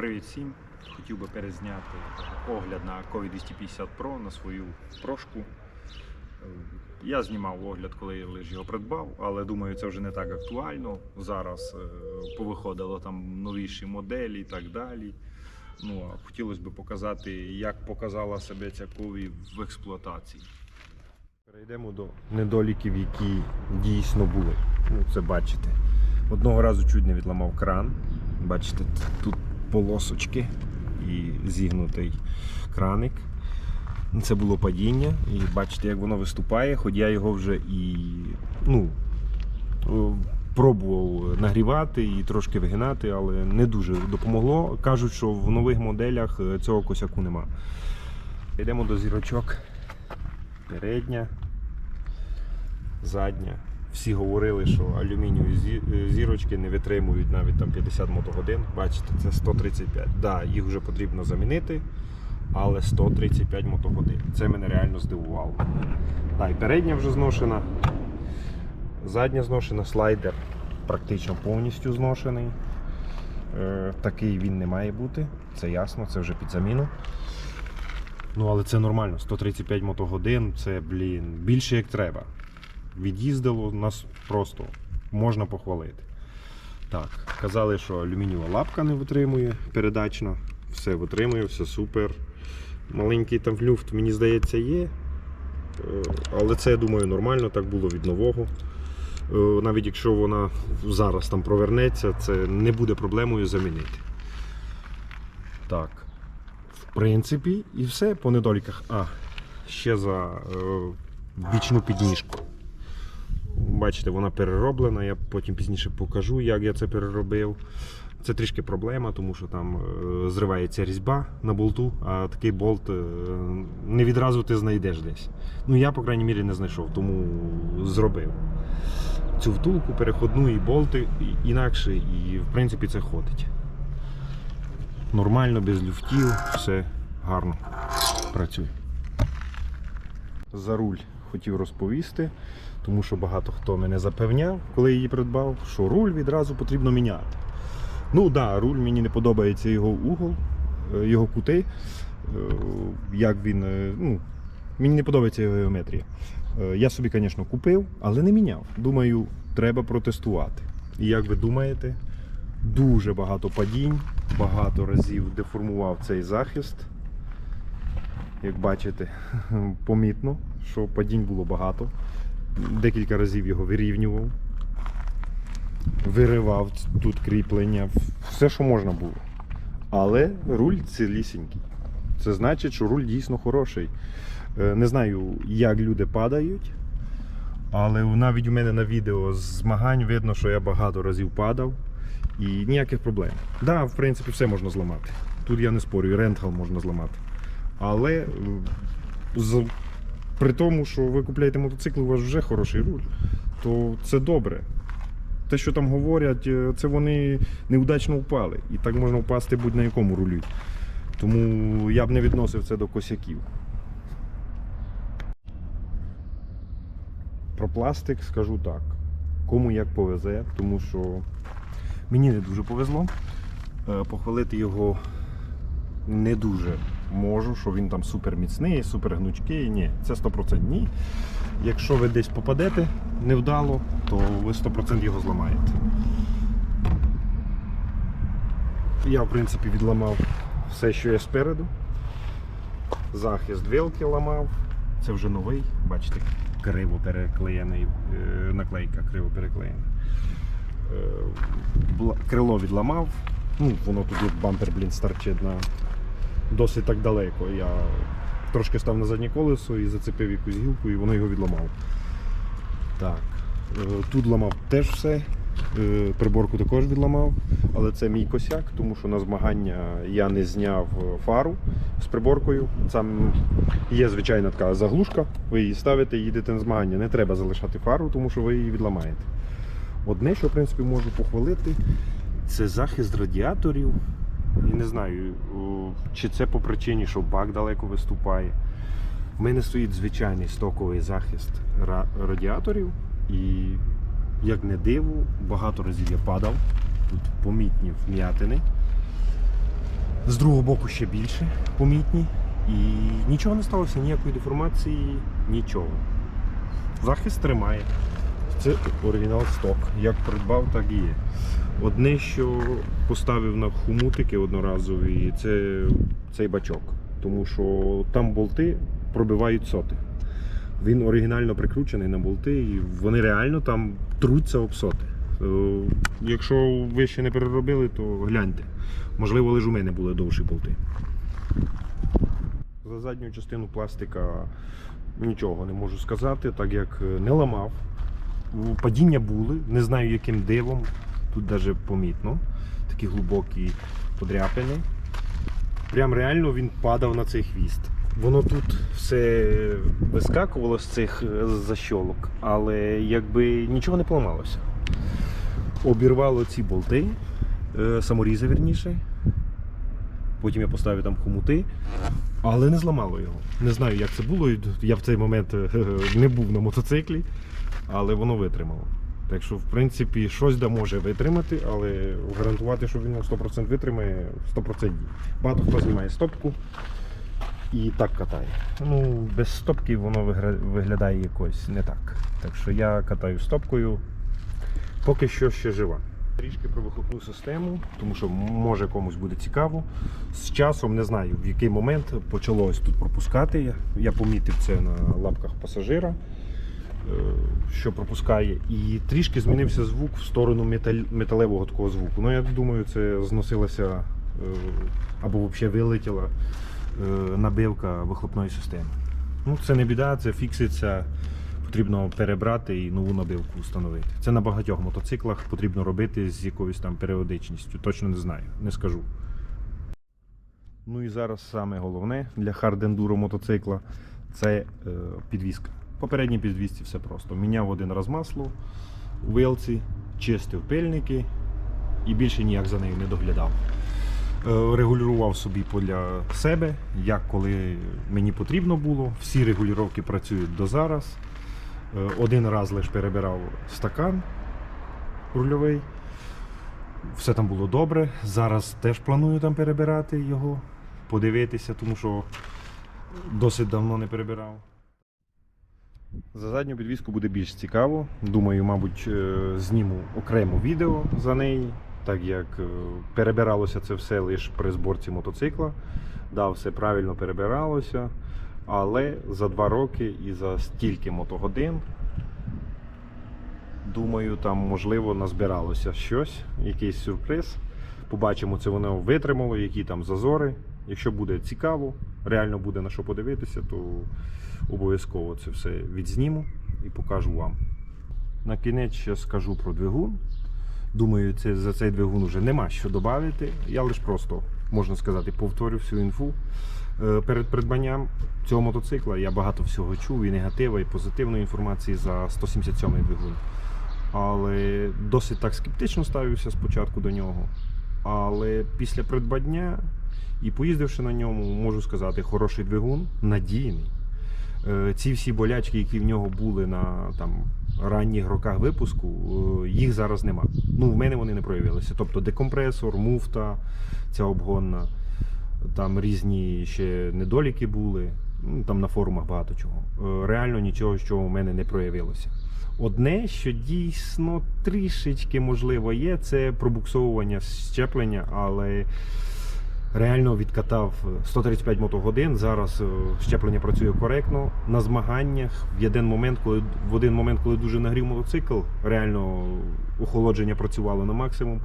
Привіт всім! Хотів би перезняти огляд на COVID 250 Pro на свою прошку. Е, Я знімав огляд, коли я лише його придбав, але думаю, це вже не так актуально. Зараз е, повиходило там новіші моделі і так далі. Ну, а хотілося б показати, як показала себе ця кові в експлуатації. Перейдемо до недоліків, які дійсно були. Ну, це бачите. Одного разу чуть не відламав кран. Бачите, тут полосочки і зігнутий краник. Це було падіння. І бачите, як воно виступає, хоч я його вже і ну, пробував нагрівати і трошки вигинати, але не дуже допомогло. Кажуть, що в нових моделях е, цього косяку нема. Йдемо до зірочок. Передня, задня. Всі говорили, що алюмінієві е, зірочки не витримують навіть там 50 мотогодин. Бачите, це 135. Так, да, їх вже потрібно замінити, але 135 мотогодин. Це мене реально здивувало. Да, і передня вже зношена. Задня зношена, слайдер практично повністю зношений. Е, такий він не має бути, це ясно, це вже під заміну. Ну, але це нормально. 135 мотогодин це, блін, більше як треба. Від'їздило нас просто можна похвалити. Так, казали, що алюмінієва лапка не витримує передачно. Все витримує, все супер. Маленький там люфт, мені здається, є. Е, Але це, я думаю, нормально, так було від нового. Е, Навіть якщо вона зараз там провернеться, це не буде проблемою замінити. Так. В принципі, і все по недоліках. А, ще за е, бічну підніжку. Бачите, вона перероблена. Я потім пізніше покажу, як я це переробив. Це трішки проблема, тому що там е, зривається різьба на болту, а такий болт е, не відразу ти знайдеш десь. Ну я, по крайній мірі, не знайшов, тому зробив. Цю втулку, переходну і болти інакше, і в принципі це ходить. Нормально, без люфтів, все гарно працює. За руль хотів розповісти, тому що багато хто мене запевняв, коли її придбав, що руль відразу потрібно міняти. Ну так, да, руль мені не подобається його угол, е, його кути. е, Як він. е, Ну, мені не подобається його геометрія. Я собі, звісно, купив, але не міняв. Думаю, треба протестувати. І як ви думаєте, дуже багато падінь, багато разів деформував цей захист. Як бачите, помітно, що падінь було багато. Декілька разів його вирівнював, виривав тут кріплення, все, що можна було. Але руль цілісінький. Це значить, що руль дійсно хороший. Е, Не знаю, як люди падають, але навіть у мене на відео з змагань видно, що я багато разів падав і ніяких проблем. Так, да, в принципі, все можна зламати. Тут я не спорю, і рентгел можна зламати. Але е, з, при тому, що ви купляєте мотоцикл, у вас вже хороший руль, то це добре. Те, що там говорять, е, це вони неудачно впали. І так можна впасти будь-на якому рулі. Тому я б не відносив це до косяків. Про пластик скажу так. Кому як повезе, тому що мені не дуже повезло. Е, Похвалити його не дуже можу, що він там супер міцний, супер гнучкий. Ні, це 100% ні. Якщо ви десь попадете невдало, то ви 100% його зламаєте. Я, в принципі, відламав все, що є спереду. Захист вилки ламав. Це вже новий, бачите, криво переклеєний, е, наклейка криво переклеєна. Е, Крило відламав. Ну, воно тут бампер, блін, старчить на досить так далеко. Я трошки став на заднє колесо і зацепив якусь гілку, і воно його відламав. Так. е, Тут ламав теж все. Е, Приборку також відламав, але це мій косяк, тому що на змагання я не зняв фару з приборкою. Там є звичайна така заглушка, ви її ставите і їдете на змагання. Не треба залишати фару, тому що ви її відламаєте. Одне, що в принципі можу похвалити, це захист радіаторів. І не знаю, чи це по причині, що бак далеко виступає. В мене стоїть звичайний стоковий захист радіаторів. І, як не диво, багато разів я падав. Тут помітні вм'ятини. З другого боку ще більше помітні. І нічого не сталося, ніякої деформації, нічого. Захист тримає. Це оригінал сток. Як придбав, так і є. Одне, що поставив на хумутики одноразові, це цей бачок. Тому що там болти пробивають соти. Він оригінально прикручений на болти, і вони реально там труться об соти. Е, Якщо ви ще не переробили, то гляньте. Можливо, лише у мене були довші болти. За задню частину пластика нічого не можу сказати, так як не ламав. Падіння були, не знаю яким дивом. Тут навіть помітно. Такі глибокі подряпини. Прям реально він падав на цей хвіст. Воно тут все вискакувало з цих е, защолок, але якби нічого не поламалося. Обірвало ці болти, е, саморізи верніше. Потім я поставив там хомути, але не зламало його. Не знаю, як це було. Я в цей момент е, не був на мотоциклі, але воно витримало. Так що, в принципі, щось да може витримати, але гарантувати, що він 100% витримає, 100% ні. Багато хто знімає стопку і так катає. Ну, без стопки воно виглядає якось не так. Так що я катаю стопкою, поки що ще жива. Трішки про вихлопну систему, тому що може комусь буде цікаво. З часом не знаю в який момент почалось тут пропускати. Я- помітив це на лапках пасажира, е, що пропускає. І трішки змінився звук в сторону метал- металевого такого звуку. Ну я думаю, це зносилася е, або взагалі вилетіла е, набивка вихлопної системи. Ну, це не біда, це фікситься. Потрібно перебрати і нову набивку встановити. Це на багатьох мотоциклах потрібно робити з якоюсь там періодичністю. Точно не знаю, не скажу. Ну і зараз саме головне для хардендуро мотоцикла це е, підвізка. Попередній підвізці все просто. Міняв один раз масло у вилці, чистив пильники і більше ніяк за нею не доглядав. Е, Регулював собі для себе, як коли мені потрібно було. Всі регулювання працюють до зараз. Е, Один раз лише перебирав стакан рульовий. Все там було добре. Зараз теж планую там перебирати його, подивитися, тому що досить давно не перебирав. За задню підвіску буде більш цікаво. Думаю, мабуть, е, зніму окремо відео за неї, так як е, перебиралося це все лише при зборці мотоцикла. Да, все правильно перебиралося. Але за два роки і за стільки мотогодин, думаю, там можливо назбиралося щось, якийсь сюрприз. Побачимо, це воно витримало, які там зазори. Якщо буде цікаво, реально буде на що подивитися, то обов'язково це все відзніму і покажу вам. На кінець ще скажу про двигун. Думаю, це, за цей двигун вже нема що додати. Я лише просто, можна сказати, повторю всю інфу. Е, Перед придбанням цього мотоцикла я багато всього чув, і негатива, і позитивної інформації за 177-й двигун. Але досить так скептично ставився спочатку до нього. Але після придбання і поїздивши на ньому, можу сказати, хороший двигун, надійний. Е, Ці всі болячки, які в нього були на там, ранніх роках випуску, е, їх зараз нема. Ну, в мене вони не проявилися. Тобто декомпресор, муфта, ця обгонна, там різні ще недоліки були. Ну, там на форумах багато чого. Е, Реально нічого, що у мене не проявилося. Одне, що дійсно трішечки можливо є, це пробуксовування щеплення, але реально відкатав 135 мотогодин. Зараз е, щеплення працює коректно. На змаганнях в один момент, коли в один момент, коли дуже нагрів мотоцикл, реально охолодження працювало на максимум,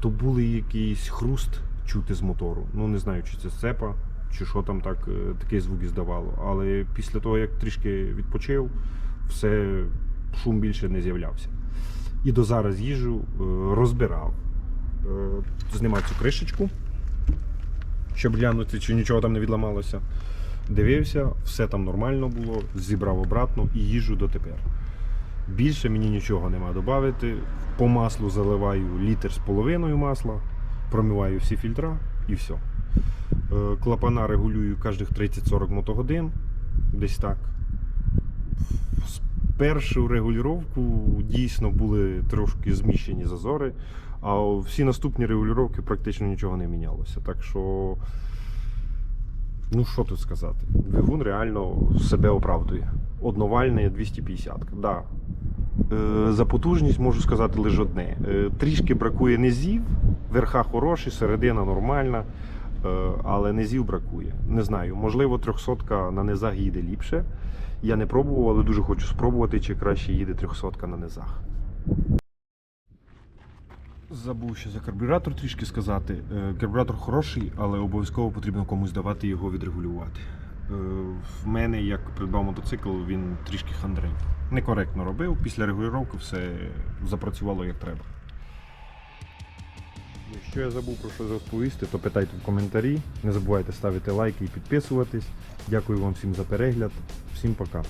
то були якийсь хруст чути з мотору. Ну не знаю, чи це сцепа, чи що там так е, такий звук здавало. Але після того, як трішки відпочив, все шум більше не з'являвся. І до зараз їжджу, е, розбирав. Е, Знімав цю кришечку, щоб глянути, чи нічого там не відламалося. Дивився, все там нормально було, зібрав обратно і їжджу дотепер. Більше мені нічого нема додати. По маслу заливаю літр з половиною масла, промиваю всі фільтра і все. Клапана регулюю кожних 30-40 мотогодин. Десь так. Першу регулювання дійсно були трошки зміщені зазори, А всі наступні регулювання практично нічого не мінялося. Так що, ну що тут сказати? Двигун реально себе оправдує. Одновальний 250. Да. Е, за потужність можу сказати лише одне. Е, трішки бракує низів, верха хороші, середина нормальна, е, але низів бракує. Не знаю, можливо, 300 на низах їде ліпше. Я не пробував, але дуже хочу спробувати, чи краще їде 300 на низах. Забув ще за карбюратор трішки сказати. Е, Карбюратор хороший, але обов'язково потрібно комусь давати його відрегулювати. Е, В мене, як придбав мотоцикл, він трішки хандрень. Некоректно робив. Після регулювання все запрацювало як треба. Якщо я забув про щось розповісти, то питайте в коментарі. Не забувайте ставити лайки і підписуватись. Дякую вам всім за перегляд. Всім пока.